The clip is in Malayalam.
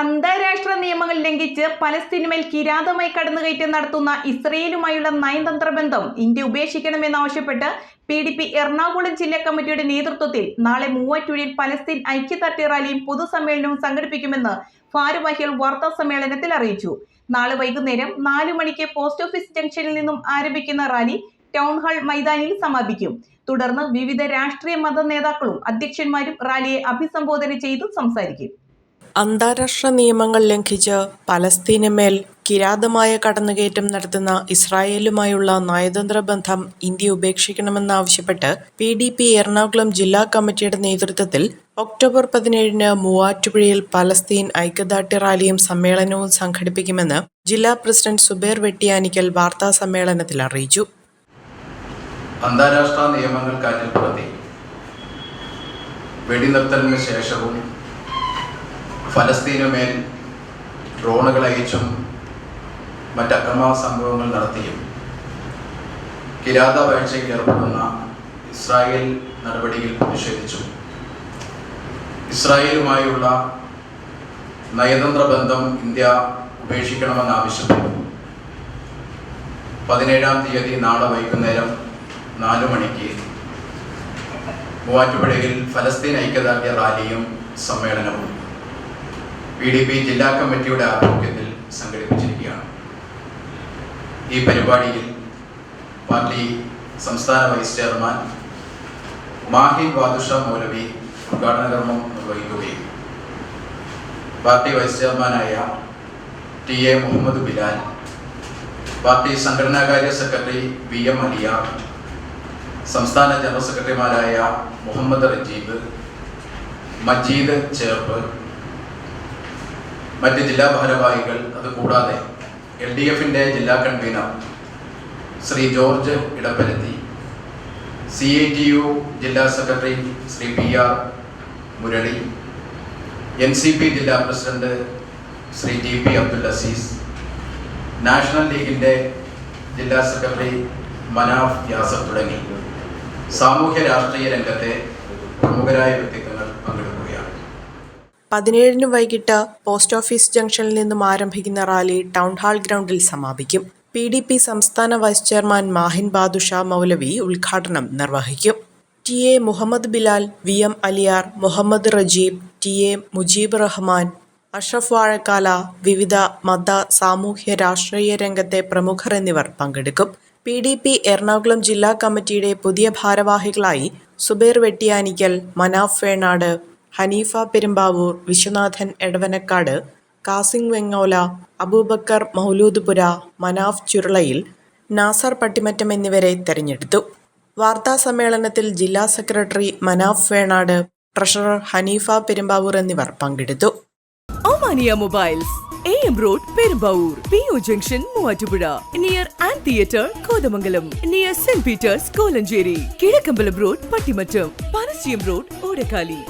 അന്താരാഷ്ട്ര നിയമങ്ങൾ ലംഘിച്ച് പലസ്തീനുമേൽ കിരാതമായി കടന്നുകയറ്റം നടത്തുന്ന ഇസ്രയേലുമായുള്ള നയതന്ത്ര ബന്ധം ഇന്ത്യ ഉപേക്ഷിക്കണമെന്നാവശ്യപ്പെട്ട് പി ഡി പി എറണാകുളം ജില്ലാ കമ്മിറ്റിയുടെ നേതൃത്വത്തിൽ നാളെ മൂവാറ്റുപുഴയിൽ പലസ്തീൻ ഐക്യദാർഢ്യ റാലിയും പൊതുസമ്മേളനവും സംഘടിപ്പിക്കുമെന്ന് ഭാരവാഹികൾ വാർത്താ സമ്മേളനത്തിൽ അറിയിച്ചു. നാളെ വൈകുന്നേരം നാലു മണിക്ക് പോസ്റ്റ് ഓഫീസ് ജംഗ്ഷനിൽ നിന്നും ആരംഭിക്കുന്ന റാലി ടൗൺ ഹാൾ മൈതാനിയിൽ സമാപിക്കും. തുടർന്ന് വിവിധ രാഷ്ട്രീയ മത നേതാക്കളും അധ്യക്ഷന്മാരും റാലിയെ അഭിസംബോധന ചെയ്തു സംസാരിക്കും. അന്താരാഷ്ട്ര നിയമങ്ങൾ ലംഘിച്ച് പലസ്തീനുമേൽ കിരാതമായ കടന്നുകയറ്റം നടത്തുന്ന ഇസ്രായേലുമായുള്ള നയതന്ത്ര ബന്ധം ഇന്ത്യ ഉപേക്ഷിക്കണമെന്നാവശ്യപ്പെട്ട് പി ഡി പി എറണാകുളം ജില്ലാ കമ്മിറ്റിയുടെ നേതൃത്വത്തിൽ ഒക്ടോബർ പതിനേഴിന് മൂവാറ്റുപുഴയിൽ പലസ്തീൻ ഐക്യദാർഢ്യ റാലിയും സമ്മേളനവും സംഘടിപ്പിക്കുമെന്ന് ജില്ലാ പ്രസിഡന്റ് സുബേർ വെട്ടിയാനിക്കൽ വാർത്താ സമ്മേളനത്തിൽ അറിയിച്ചു. അന്താരാഷ്ട്ര നിയമങ്ങൾ വെടിനിർത്തലിന് ശേഷവും ഫലസ്തീനുമേൽ ഡ്രോണുകൾ അയച്ചും മറ്റ് അക്രമ സംഭവങ്ങൾ നടത്തിയും കിരാത വാഴ്ചയിൽ ഏർപ്പെടുന്ന ഇസ്രായേൽ നടപടിയിൽ പ്രതിഷേധിച്ചു. ഇസ്രായേലുമായുള്ള നയതന്ത്ര ബന്ധം ഇന്ത്യ ഉപേക്ഷിക്കണമെന്നാവശ്യപ്പെട്ടു പതിനേഴാം തീയതി നാളെ വൈകുന്നേരം നാലു മണിക്ക് മൂവാറ്റുപുഴയിൽ ഫലസ്തീൻ ഐക്യദാർഢ്യ റാലിയും സമ്മേളനവും. പി ഡി പി ജില്ലാ കമ്മിറ്റിയുടെ ആഭിമുഖ്യത്തിൽ സംഘടിപ്പിച്ചിരിക്കുകയാണ്. ഈ പരിപാടിയിൽ പാർട്ടി സംസ്ഥാന വൈസ് ചെയർമാൻ മാഹി ബാദുഷ മൗലവി ഉദ്ഘാടന കർമ്മം നിർവഹിക്കുകയും പാർട്ടി വൈസ് ചെയർമാനായ T A Muhammad Bilal party സംഘടനാകാര്യ secretary V M Aliyar സംസ്ഥാന ജനറൽ സെക്രട്ടറിമാരായ മുഹമ്മദ് റജീബ് മജീദ് ചേർപ്പ് മറ്റ് ജില്ലാ ഭാരവാഹികൾ അതുകൂടാതെ എൽ ഡി എഫിന്റെ ജില്ലാ convener Shri George Edapparathi C I T U ജില്ലാ secretary Shri P R Murali N C P ജില്ലാ president Shri T P Abdul Aziz national ലീഗിന്റെ ജില്ലാ സെക്രട്ടറി മനാഫ് യാസഫ് തുടങ്ങി. സാമൂഹ്യ രാഷ്ട്രീയ രംഗത്തെ പ്രമുഖരായ വ്യക്തിത്വങ്ങൾ പതിനേഴിന് വൈകിട്ട് പോസ്റ്റ് ഓഫീസ് ജംഗ്ഷനിൽ നിന്നും ആരംഭിക്കുന്ന റാലി ടൗൺ ഹാൾ ഗ്രൗണ്ടിൽ സമാപിക്കും. പി ഡി പി സംസ്ഥാന വൈസ് ചെയർമാൻ മാഹിൻ ബാദുഷ മൗലവി ഉദ്ഘാടനം നിർവഹിക്കും. T A Muhammad Bilal V M Aliyar Muhammad Rajeeb T A Mujeeb Rahman Ashraf Vazhakkala വിവിധ മത സാമൂഹ്യ രാഷ്ട്രീയ രംഗത്തെ പ്രമുഖർ എന്നിവർ പങ്കെടുക്കും. പി ഡി പി എറണാകുളം ജില്ലാ കമ്മിറ്റിയുടെ പുതിയ ഭാരവാഹികളായി സുബൈർ വെട്ടിയാനിക്കൽ മനാഫ് വേണാട് ഹനീഫ പെരുമ്പാവൂർ വിശ്വനാഥൻ എടവനക്കാട് കാസിംഗ് വെങ്ങോല അബൂബക്കർ മൗലൂദ്പുര മനാഫ് ചുരുളയിൽ നാസർ പട്ടിമറ്റം എന്നിവരെ തെരഞ്ഞെടുത്തു. വാർത്താസമ്മേളനത്തിൽ ജില്ലാ സെക്രട്ടറി മനാഫ് വേണാട് ട്രഷറർ ഹനീഫ പെരുമ്പാവൂർ എന്നിവർ പങ്കെടുത്തു. Mobiles road Perumbavoor P O junction Muvattupuzha near and theatre Kothamangalam near saint Peter's Kolenchery Kizhakkambalam road Pattimattam പനസ്യം road Odakkali.